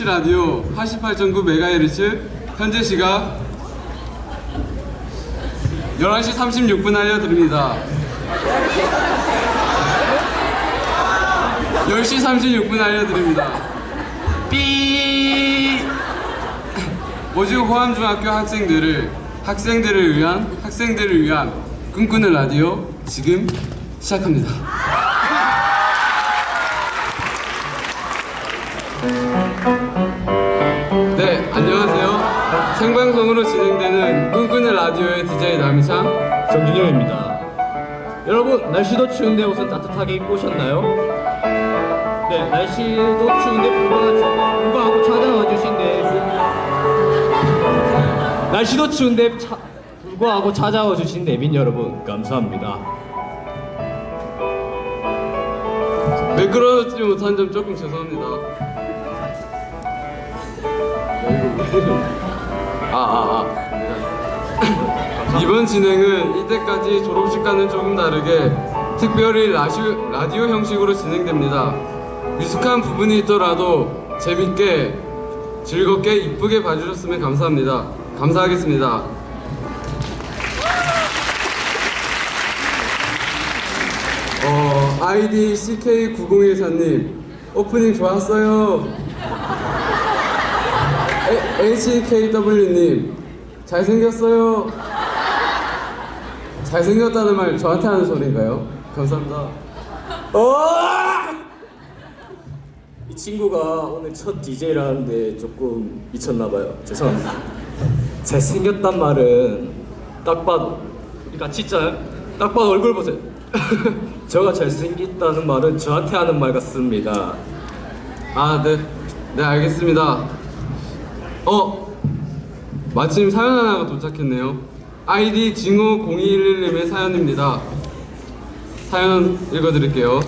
HBC 라디오 88.9MHz 현재 시각 11시 36분 알려드립니다. 10시 36분 알려드립니다. 삐! 오직 호암중학교 학생들을 학생들을 위한 학생들을 위한 꿈꾸는 라디오 지금 시작합니다. 방송으로 진행되는 꿈꾸는 라디오의 DJ 남희창. 정진영입니다. 여러분 날씨도 추운데 옷은 따뜻하게 입고 오셨나요? 네 날씨도 추운데 불구하고, 불구하고 찾아와 주신 데 날씨도 추운데 차, 불구하고 찾아와 주신 내빈 여러분 감사합니다. 매끄러지 못한 점 조금 죄송합니다. 아, 아, 아. 이번 진행은 이때까지 졸업식과는 조금 다르게 특별히 라디오, 라디오 형식으로 진행됩니다. 미숙한 부분이 있더라도 재밌게 즐겁게 이쁘게 봐주셨으면 감사합니다. 감사하겠습니다. 어, 아이디 CK9014님 오프닝 좋았어요. 에- HKW님 잘생겼어요. 잘생겼다는 말 저한테 하는 소리인가요? 감사합니다. 어! 이 친구가 오늘 첫 DJ라는데 조금 미쳤나봐요. 죄송합니다. 잘생겼단 말은 딱 봐도 그러니까 진짜 딱 봐도 얼굴 보세요. 저가 잘생겼다는 말은 저한테 하는 말 같습니다. 아, 네. 네, 알겠습니다. 어, 마침 사연 하나가 도착했네요. 아이디 징호0211님의 사연입니다. 사연 읽어드릴게요.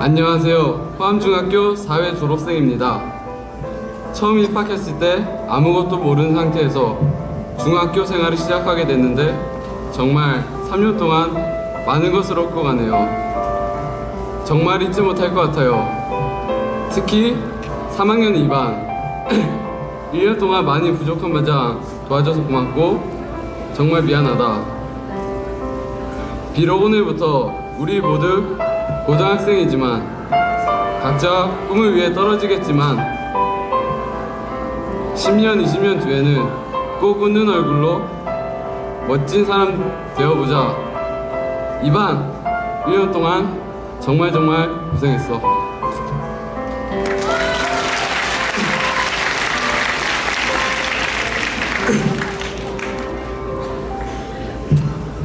안녕하세요. 포암중학교 4회 졸업생입니다. 처음 입학했을 때 아무것도 모르는 상태에서 중학교 생활을 시작하게 됐는데 정말 3년 동안 많은 것을 얻고 가네요. 정말 잊지 못할 것 같아요. 특히 3학년 2반 1년 동안 많이 부족한 과장 도와줘서 고맙고 정말 미안하다. 비록 오늘부터 우리 모두 고등학생이지만 각자 꿈을 위해 떨어지겠지만 10년, 20년 뒤에는 꼭 웃는 얼굴로 멋진 사람 되어보자. 이반 1년 동안 정말 정말 고생했어.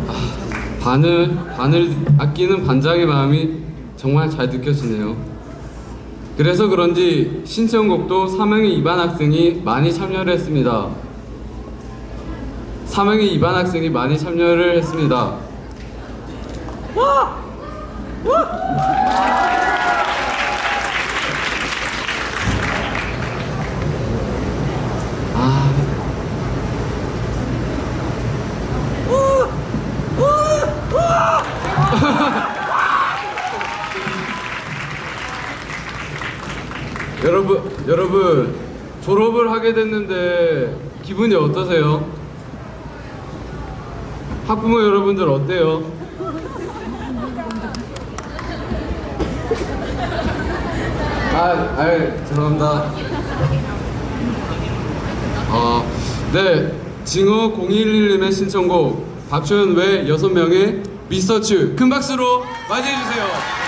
아, 반을 반을 아끼는 반장의 마음이 정말 잘 느껴지네요. 그래서 그런지 신청곡도 3학년 2반 학생이 많이 참여를 했습니다. 3학년 2반 학생이 많이 참여를 했습니다. 아. 여러분, 여러분 졸업을 하게 됐는데 기분이 어떠세요? 학부모 여러분들 어때요? 아, 아, 죄송합니다. 어, 네, 징어 011님의 신청곡 박초연 외 6명의 미스터츄 큰 박수로 맞이해 주세요.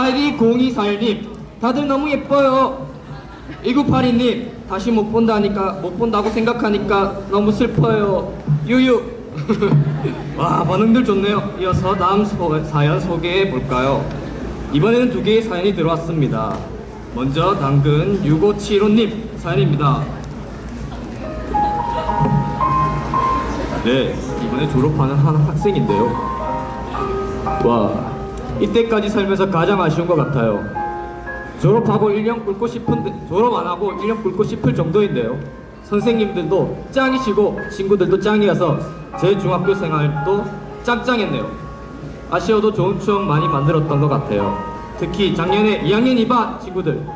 아이디 0241님, 다들 너무 예뻐요. 1982님, 다시 못 본다니까, 못 본다고 생각하니까 너무 슬퍼요. 유유. 와, 반응들 좋네요. 이어서 다음 소- 사연 소개해 볼까요? 이번에는 두 개의 사연이 들어왔습니다. 먼저 당근 6575님 사연입니다. 네, 이번에 졸업하는 한 학생인데요. 와, 이때까지 살면서 가장 아쉬운 것 같아요. 졸업하고 1년 굶고 싶은데 졸업 안 하고 1년 굶고 싶을 정도인데요. 선생님들도 짱이시고 친구들도 짱이어서 제 중학교 생활도 짱짱했네요. 아쉬워도 좋은 추억 많이 만들었던 것 같아요. 특히 작년에 2학년 2반 친구들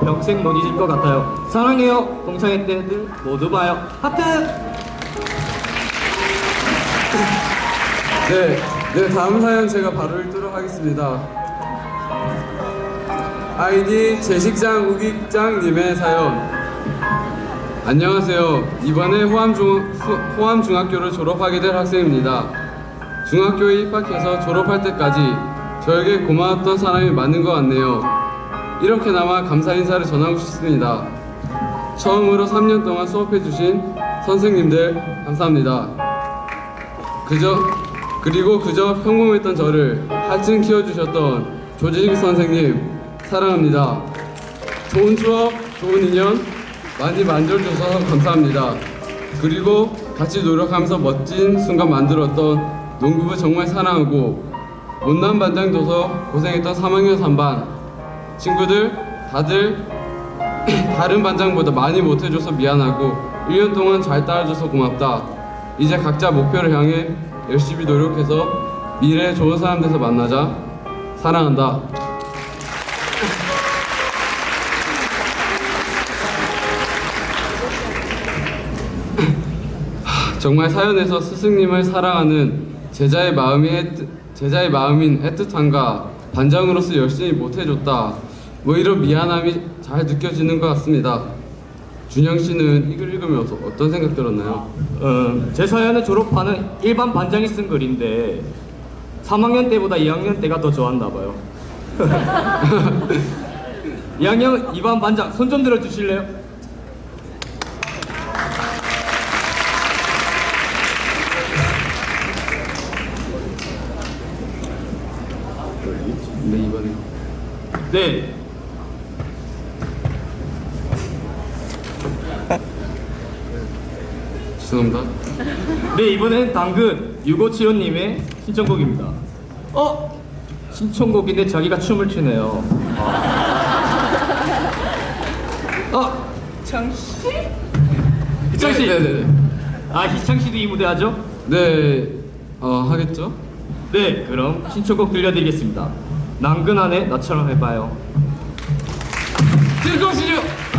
평생 못 잊을 것 같아요. 사랑해요. 동창회 때들 모두 봐요. 하트! 네, 네 다음 사연 제가 바로 읽도록 하겠습니다. 아이디 제식장 우기장님의 사연. 안녕하세요. 이번에 호암중학교를 졸업하게 될 학생입니다. 중학교에 입학해서 졸업할 때까지 저에게 고마웠던 사람이 많은 것 같네요. 이렇게나마 감사 인사를 전하고 싶습니다. 처음으로 3년 동안 수업해주신 선생님들 감사합니다. 그저 그리고 그저 평범했던 저를 한층 키워주셨던 조지식 선생님 사랑합니다. 좋은 추억, 좋은 인연 많이 만들어주셔서 감사합니다. 그리고 같이 노력하면서 멋진 순간 만들었던 농구부 정말 사랑하고 못난 반장 둬서 고생했던 3학년 3반 친구들 다들 다른 반장보다 많이 못해줘서 미안하고 1년 동안 잘 따라줘서 고맙다. 이제 각자 목표를 향해 열심히 노력해서 미래에 좋은 사람 돼서 만나자. 사랑한다. 하, 정말 사연에서 스승님을 사랑하는 제자의 마음이 애틋, 제자의 마음인 애틋함과 반장으로서 열심히 못해줬다. 뭐 이런 미안함이 잘 느껴지는 것 같습니다. 준영 씨는 이걸 읽으면서 어떤 생각 들었나요? 음, 제 사연은 졸업하는 일반 반장이 쓴 글인데 3학년 때보다 2학년 때가 더 좋았나 봐요. 2학년 2반 반장 손 좀 들어 주실래요? 네 이번에 네. 죄송합니다. 네, 이번엔 당근 6575님의 신청곡입니다. 어? 신청곡인데 자기가 춤을 추네요. 어? 희창씨? 희창씨? 네 네 네. 아, 희창씨도 이 무대 하죠? 네, 어 하겠죠? 네, 그럼 신청곡 들려드리겠습니다. 남근 안에 나처럼 해봐요. 즐거우시죠?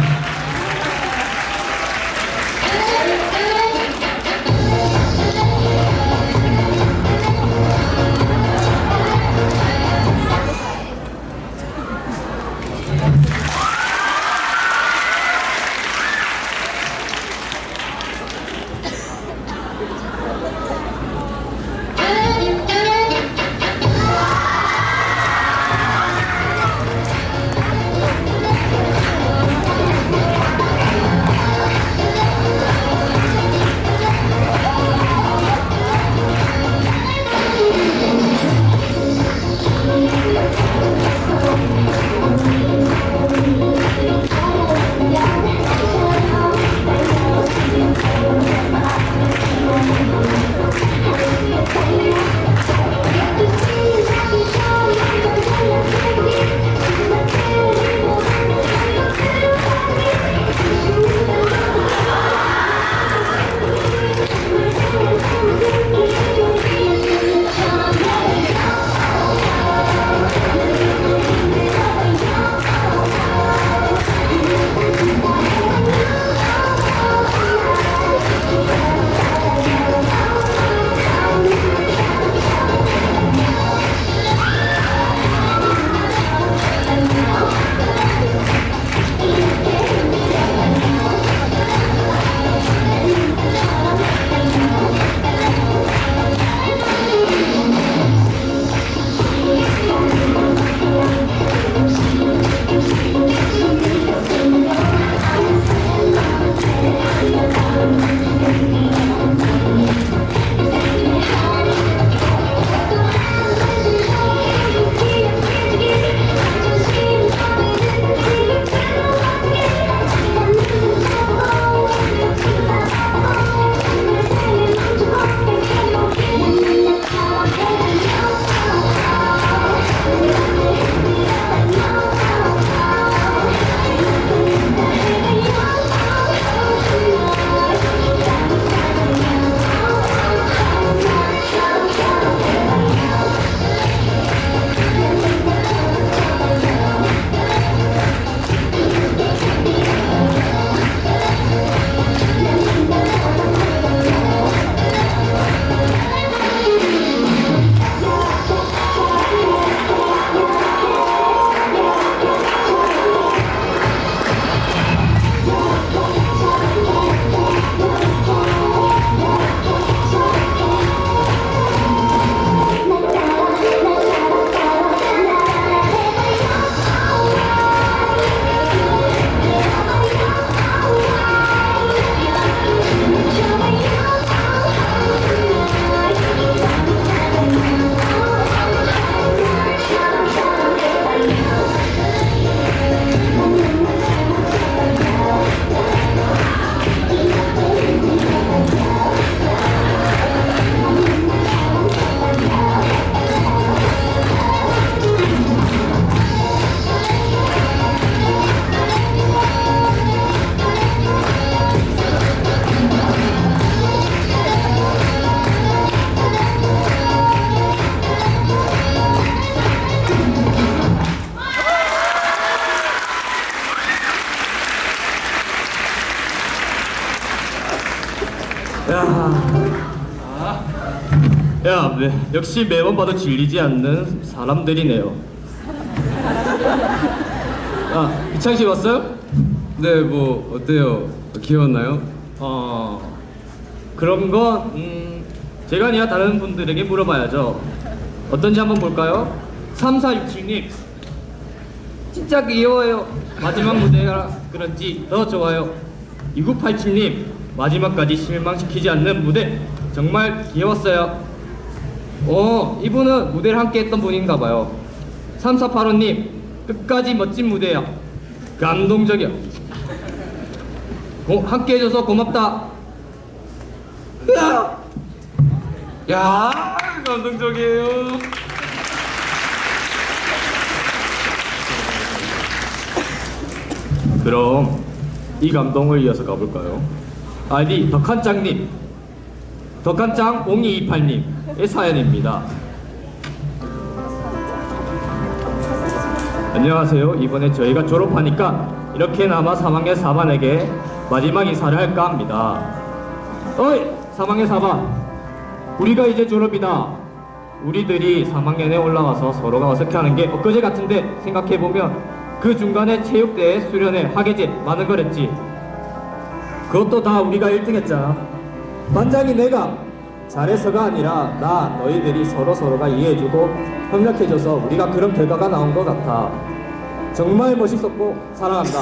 역시 매번 봐도 질리지 않는 사람들이네요. 아, 이창 씨 왔어요? 네, 뭐 어때요? 귀여웠나요? 어, 그런 건 음, 제가 아니라 다른 분들에게 물어봐야죠. 어떤지 한번 볼까요? 3467님, 진짜 귀여워요. 마지막 무대가 그런지 더 좋아요. 2987님, 마지막까지 실망시키지 않는 무대 정말 귀여웠어요. 어, 이분은 무대를 함께 했던 분인가 봐요. 3485님, 끝까지 멋진 무대야. 감동적이야. 고, 함께 해줘서 고맙다. 으아! 야, 감동적이에요. 그럼 이 감동을 이어서 가볼까요? 아이디 덕한짱님 덕한짱 0228님의 사연입니다. 안녕하세요. 이번에 저희가 졸업하니까 이렇게나마 3학년 4반에게 마지막 인사를 할까 합니다. 어이 3학년 4반. 우리가 이제 졸업이다. 우리들이 3학년에 올라가서 서로가 어색해하는 게 엊그제 같은데 생각해보면 그 중간에 체육대회, 수련회, 학예제 많은 거랬지. 그것도 다 우리가 1등 했잖아 반장이 내가 잘해서가 아니라 나 너희들이 서로 서로가 이해해주고 협력해줘서 우리가 그런 결과가 나온 것 같아. 정말 멋있었고 사랑한다.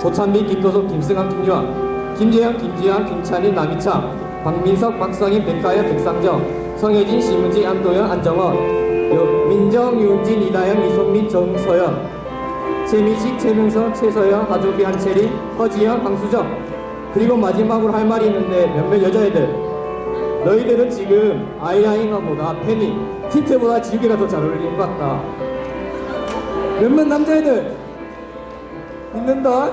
고찬빈, 김도석, 김승환, 김유한 김재현, 김지한, 김찬희, 남희창 박민석, 박성인, 백하연, 백상정 성혜진, 심은지, 안도현, 안정원 유- 민정, 윤진, 이다영, 이손민, 정서연 최미식, 최명선, 최서영, 하조비, 한채린, 허지영, 황수정 그리고 마지막으로 할 말이 있는데 몇몇 여자애들. 너희들은 지금 아이라이너보다 펜이 틴트보다 지우개가 더 잘 어울리는 것 같다. 몇몇 남자애들. 있는다.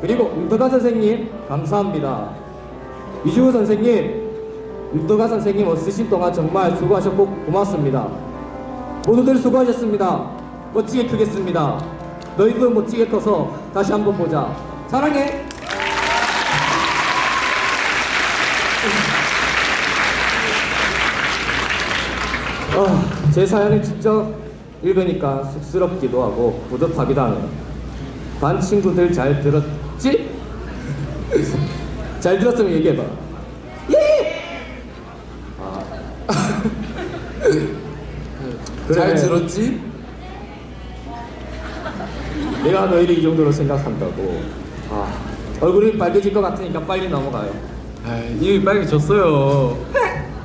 그리고 윤덕아 선생님 감사합니다. 이주호 선생님 윤덕아 선생님 어쓰신 동안 정말 수고하셨고 고맙습니다. 모두들 수고하셨습니다. 멋지게 크겠습니다. 너희도 멋지게 커서 다시 한번 보자. 사랑해 제 사연을 직접 읽으니까 쑥스럽기도 하고 뿌듯하기도 하네요. 반 친구들 잘 들었지? 잘 들었으면 얘기해봐. 예! 아. 잘 그래. 들었지? 내가 너희를 이 정도로 생각한다고. 아, 얼굴이 빨개질 것 같으니까 빨리 넘어가요. 아, 이미 빨개졌어요.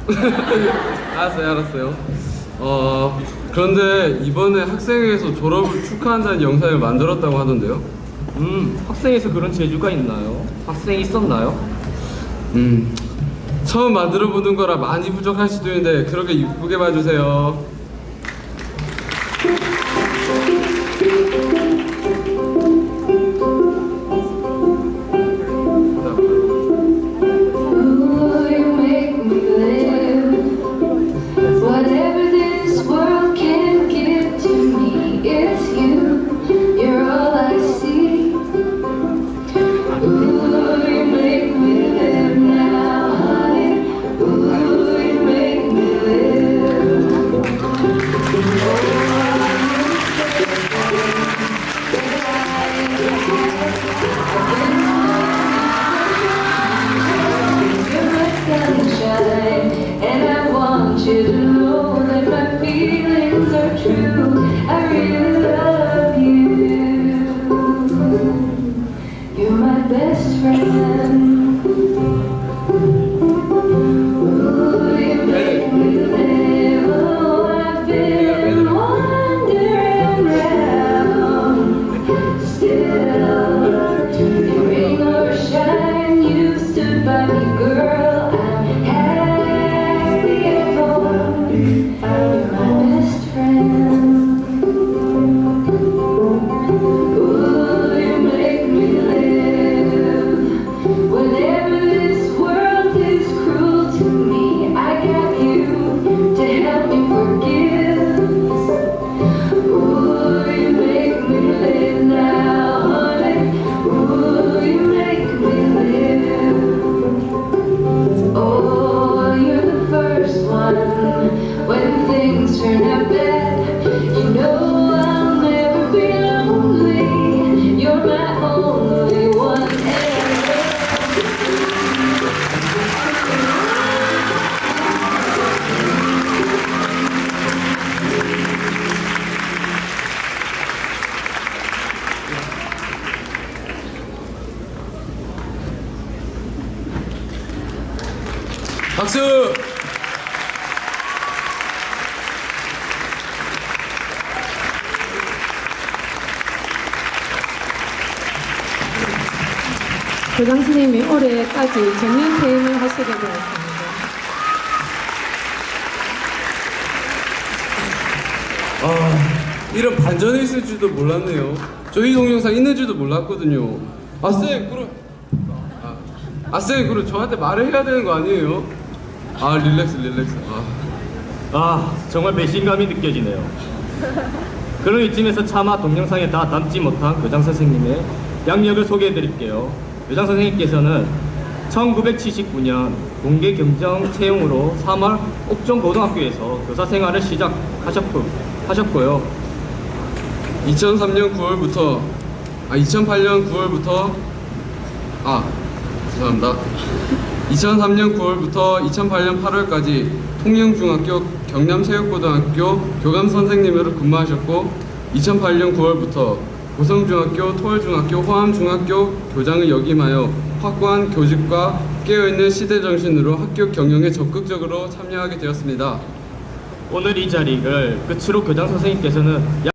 알았어요, 알았어요. 어, 그런데 이번에 학생회에서 졸업을 축하한다는 영상을 만들었다고 하던데요? 음, 학생에서 그런 재주가 있나요? 학생 있었나요? 음, 처음 만들어 보는 거라 많이 부족할 수도 있는데 그렇게 이쁘게 봐주세요. breath. 박수! 교장 선생님이 올해까지 정년 퇴임을 하시게 되었습니다. 아, 이런 반전이 있을 줄도 몰랐네요. 저희 동영상 있는 줄도 몰랐거든요. 아, 쌤, 그럼. 아, 아, 쌤, 그럼 저한테 말을 해야 되는 거 아니에요? 아, 릴렉스, 릴렉스. 아. 아 정말 배신감이 느껴지네요. 그럼 이쯤에서 차마 동영상에 다 담지 못한 교장 선생님의 양력을 소개해 드릴게요. 교장 선생님께서는 1979년 공개 경정 채용으로 3월 옥정 고등학교에서 교사 생활을 시작하셨고, 하셨고요. 2003년 9월부터 아 2008년 9월부터 아 죄송합니다. 2003년 9월부터 2008년 8월까지 통영중학교 경남체육고등학교 교감 선생님으로 근무하셨고 2008년 9월부터 고성중학교 토월중학교 호암중학교 교장을 역임하여 확고한 교직과 깨어있는 시대 정신으로 학교 경영에 적극적으로 참여하게 되었습니다. 오늘 이 자리를 끝으로 교장 선생님께서는